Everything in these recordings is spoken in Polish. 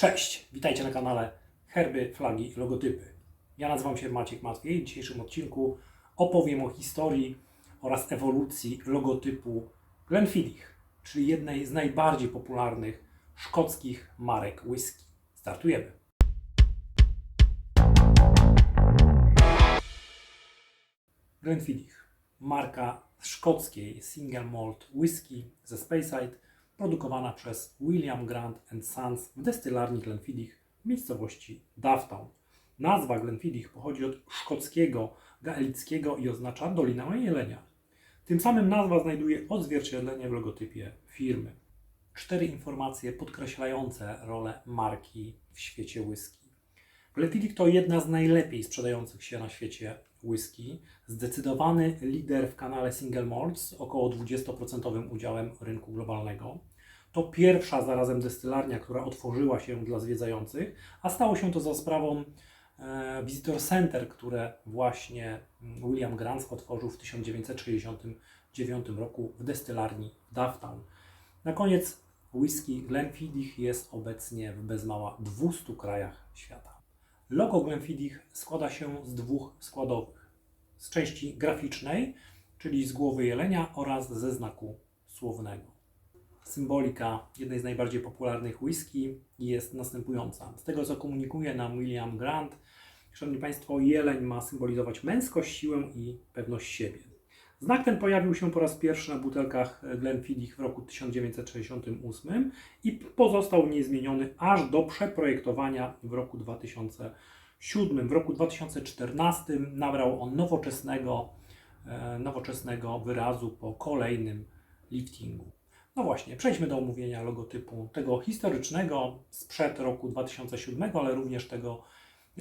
Cześć, witajcie na kanale Herby, Flagi, Logotypy. Ja nazywam się Maciek Matwiej. W dzisiejszym odcinku opowiem o historii oraz ewolucji logotypu Glenfiddich, czyli jednej z najbardziej popularnych szkockich marek whisky. Startujemy. Glenfiddich, marka szkockiej single malt whisky ze Speyside, produkowana przez William Grant Sons w destylarni Glenfiddich w miejscowości Dufftown. Nazwa Glenfiddich pochodzi od szkockiego, gaelickiego i oznacza Dolinę Jelenia. Tym samym nazwa znajduje odzwierciedlenie w logotypie firmy. Cztery informacje podkreślające rolę marki w świecie whisky. Glenfiddich to jedna z najlepiej sprzedających się na świecie whisky. Zdecydowany lider w kanale Single Malt z około 20% udziałem rynku globalnego. To pierwsza zarazem destylarnia, która otworzyła się dla zwiedzających, a stało się to za sprawą e, Visitor Center, które właśnie mm, William Grant otworzył w 1969 roku w destylarni Dufftown. Na koniec whisky Glenfiddich jest obecnie w bez mała 200 krajach świata. Logo Glenfiddich składa się z dwóch składowych. Z części graficznej, czyli z głowy jelenia oraz ze znaku słownego. Symbolika jednej z najbardziej popularnych whisky jest następująca. Z tego, co komunikuje nam William Grant, Szanowni Państwo, jeleń ma symbolizować męskość, siłę i pewność siebie. Znak ten pojawił się po raz pierwszy na butelkach Glenfiddich w roku 1968 i pozostał niezmieniony aż do przeprojektowania w roku 2007. W roku 2014 nabrał on nowoczesnego, e, nowoczesnego wyrazu po kolejnym liftingu. No właśnie, przejdźmy do omówienia logotypu tego historycznego sprzed roku 2007, ale również tego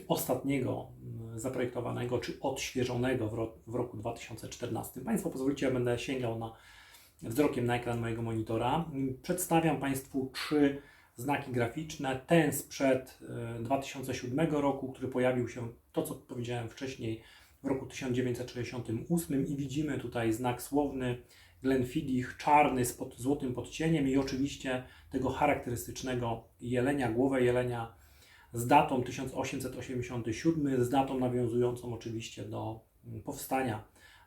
ostatniego mm, zaprojektowanego czy odświeżonego w, ro w roku 2014. Państwo pozwolicie, ja będę sięgał na, wzrokiem na ekran mojego monitora. Przedstawiam Państwu trzy znaki graficzne. Ten sprzed e, 2007 roku, który pojawił się, to co powiedziałem wcześniej, w roku 1968 i widzimy tutaj znak słowny Glenfiddich, czarny z pod, złotym podcieniem i oczywiście tego charakterystycznego jelenia, głowę jelenia z datą 1887, z datą nawiązującą oczywiście do mm, powstania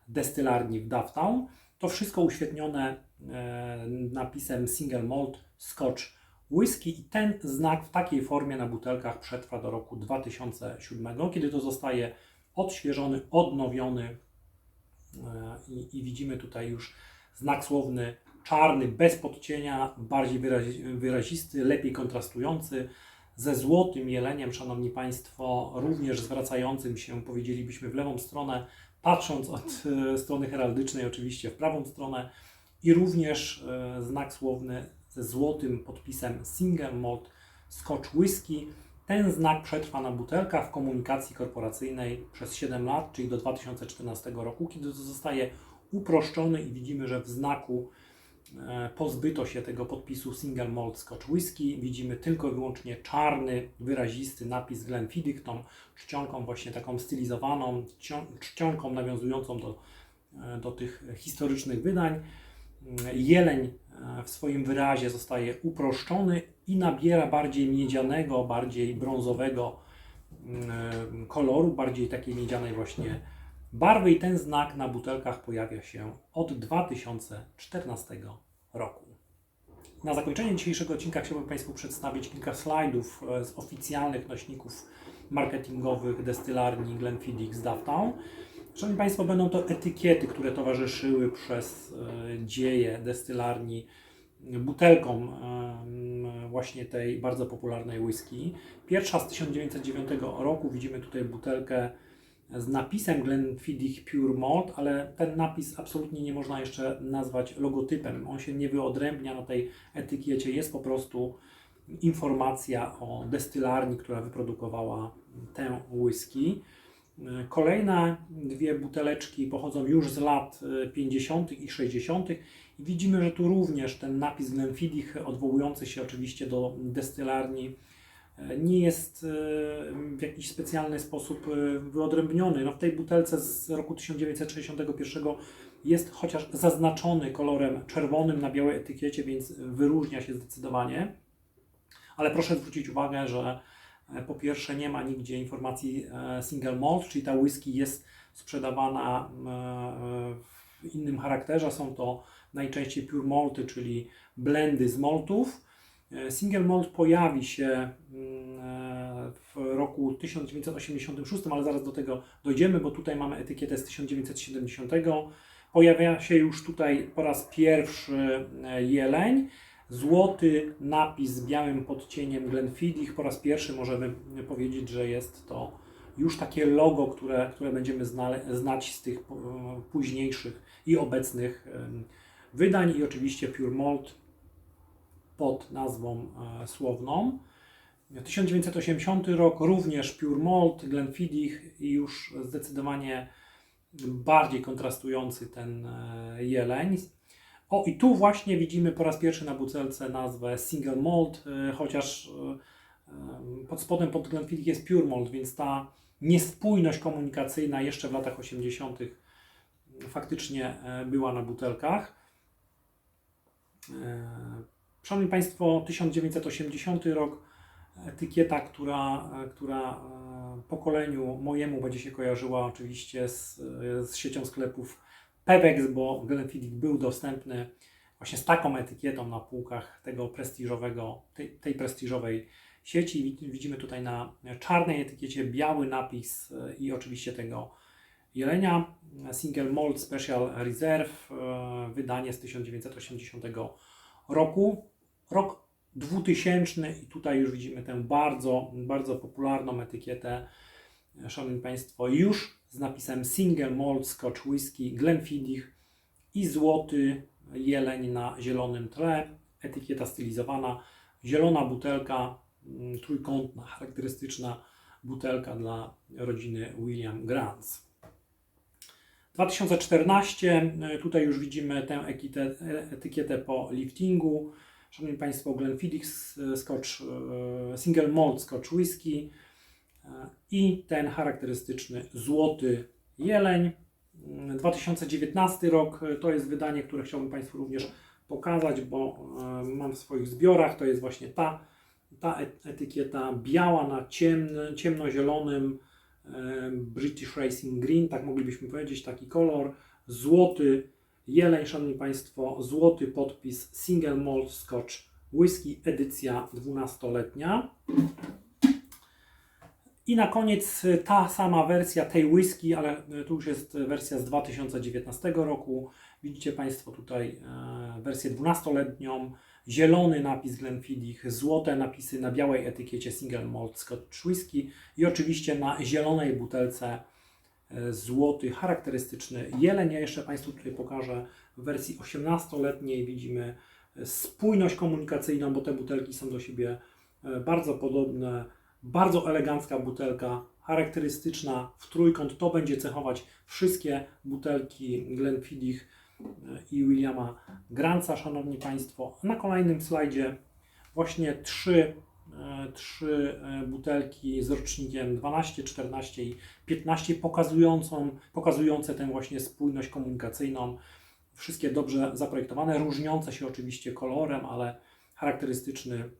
destylarni w Dufftown. To wszystko uświetnione e, napisem Single Malt Scotch Whisky i ten znak w takiej formie na butelkach przetrwa do roku 2007, kiedy to zostaje odświeżony, odnowiony e, i, i widzimy tutaj już znak słowny czarny, bez podcienia, bardziej wyrazi, wyrazisty, lepiej kontrastujący, ze złotym jeleniem, Szanowni Państwo, również zwracającym się, powiedzielibyśmy, w lewą stronę, patrząc od e, strony heraldycznej oczywiście w prawą stronę i również e, znak słowny ze złotym podpisem Single Malt Scotch Whisky. Ten znak przetrwa na butelkach w komunikacji korporacyjnej przez 7 lat, czyli do 2014 roku, kiedy to zostaje uproszczony i widzimy, że w znaku pozbyto się tego podpisu Single Malt Scotch Whisky. Widzimy tylko i wyłącznie czarny, wyrazisty napis Glenfiddich, tą czcionką właśnie taką stylizowaną, czcionką nawiązującą do, e, do tych historycznych wydań. Jeleń e, w swoim wyrazie zostaje uproszczony i nabiera bardziej miedzianego, bardziej brązowego mm, koloru, bardziej takiej miedzianej właśnie barwy i ten znak na butelkach pojawia się od 2014 roku. Na zakończenie dzisiejszego odcinka chciałbym Państwu przedstawić kilka slajdów e, z oficjalnych nośników marketingowych destylarni Glenfiddich z Dufftown. Szanowni Państwo, będą to etykiety, które towarzyszyły przez e, dzieje destylarni butelkom e, właśnie tej bardzo popularnej whisky. Pierwsza z 1909 roku, widzimy tutaj butelkę z napisem Glenfiddich Pure Malt, ale ten napis absolutnie nie można jeszcze nazwać logotypem. On się nie wyodrębnia na tej etykiecie, jest po prostu informacja o destylarni, która wyprodukowała tę whisky. Kolejne dwie buteleczki pochodzą już z lat e, 50. i 60. i widzimy, że tu również ten napis Glenfiddich odwołujący się oczywiście do destylarni e, nie jest e, w jakiś specjalny sposób e, wyodrębniony. No w tej butelce z roku 1961 jest chociaż zaznaczony kolorem czerwonym na białej etykiecie, więc wyróżnia się zdecydowanie. ale proszę zwrócić uwagę, że e, po pierwsze nie ma nigdzie informacji single malt, czyli ta whisky jest sprzedawana w innym charakterze. Są to najczęściej pure malty, czyli blendy z maltów. E, Single malt pojawi się mm, e, w roku 1986, ale zaraz do tego dojdziemy, bo tutaj mamy etykietę z 1970. Pojawia się już tutaj po raz pierwszy e, jeleń. Złoty napis z białym podcieniem Glenfiddich. Po raz pierwszy możemy powiedzieć, że jest to już takie logo, które, które będziemy znać z tych późniejszych i obecnych wydań. I oczywiście Pure Malt pod nazwą e, słowną. 1980 rok również Pure Malt, Glenfiddich i już zdecydowanie bardziej kontrastujący ten e, jeleń. O i tu właśnie widzimy po raz pierwszy na butelce nazwę Single Malt, e, chociaż pod spodem pod Glenfiddich jest Pure Malt, więc ta niespójność komunikacyjna jeszcze w latach 80. faktycznie była na butelkach. E, Szanowni Państwo, 1980 rok, etykieta, która, która e, pokoleniu mojemu będzie się kojarzyła oczywiście z, z siecią sklepów Pewex, bo Glenfiddich był dostępny właśnie z taką etykietą na półkach tego prestiżowego, tej, tej prestiżowej sieci. Wid- Widzimy tutaj na czarnej etykiecie biały napis e, i oczywiście tego jelenia. Single Malt Special Reserve, e, wydanie z 1980 roku. Rok 2000 i tutaj już widzimy tę bardzo, bardzo popularną etykietę, e, Szanowni Państwo, już z napisem Single Malt Scotch Whisky Glenfiddich i złoty jeleń na zielonym tle, etykieta stylizowana, zielona butelka, mm, trójkątna, charakterystyczna butelka dla rodziny William Grants. 2014, e, tutaj już widzimy tę ekietę, etykietę po liftingu. Szanowni Państwo, Glenfiddich e, Scotch, e, Single Malt Scotch Whisky e, i ten charakterystyczny złoty jeleń. Mm, 2019 rok e, to jest wydanie, które chciałbym Państwu również pokazać, bo mam w swoich zbiorach. To jest właśnie ta, ta etykieta biała na ciemny, ciemnozielonym British Racing Green, tak moglibyśmy powiedzieć, taki kolor. Złoty jeleń, Szanowni Państwo, złoty podpis Single Malt Scotch Whisky, edycja 12-letnia. I na koniec y, ta sama wersja tej whisky, ale y, tu już jest wersja z 2019 roku. Widzicie Państwo tutaj e, wersję 12-letnią, zielony napis Glenfiddich, złote napisy na białej etykiecie Single Malt Scotch Whisky i oczywiście na zielonej butelce złoty, charakterystyczny jeleń. Ja jeszcze Państwu tutaj pokażę w wersji 18-letniej widzimy e, spójność komunikacyjną, bo te butelki są do siebie e, bardzo podobne. Bardzo elegancka butelka, charakterystyczna w trójkąt. To będzie cechować wszystkie butelki Glenfiddich e, i Williama Grantsa, Szanowni Państwo. Na kolejnym slajdzie właśnie trzy, e, trzy e, butelki z rocznikiem 12, 14 i 15 pokazującą, pokazujące tę właśnie spójność komunikacyjną. Wszystkie dobrze zaprojektowane, różniące się oczywiście kolorem, ale charakterystyczny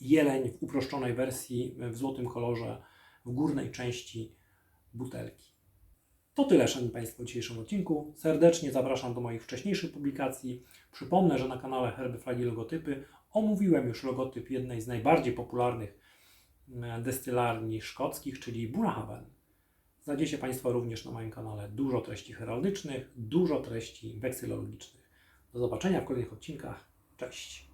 jeleń w uproszczonej wersji w złotym kolorze w górnej części butelki. To tyle, Szanowni Państwo, w dzisiejszym odcinku. Serdecznie zapraszam do moich wcześniejszych publikacji. Przypomnę, że na kanale Herby, Flagi, Logotypy omówiłem już logotyp jednej z najbardziej popularnych e, destylarni szkockich, czyli Bunahaven. Znajdziecie Państwo również na moim kanale dużo treści heraldycznych, dużo treści weksylologicznych. Do zobaczenia w kolejnych odcinkach. Cześć!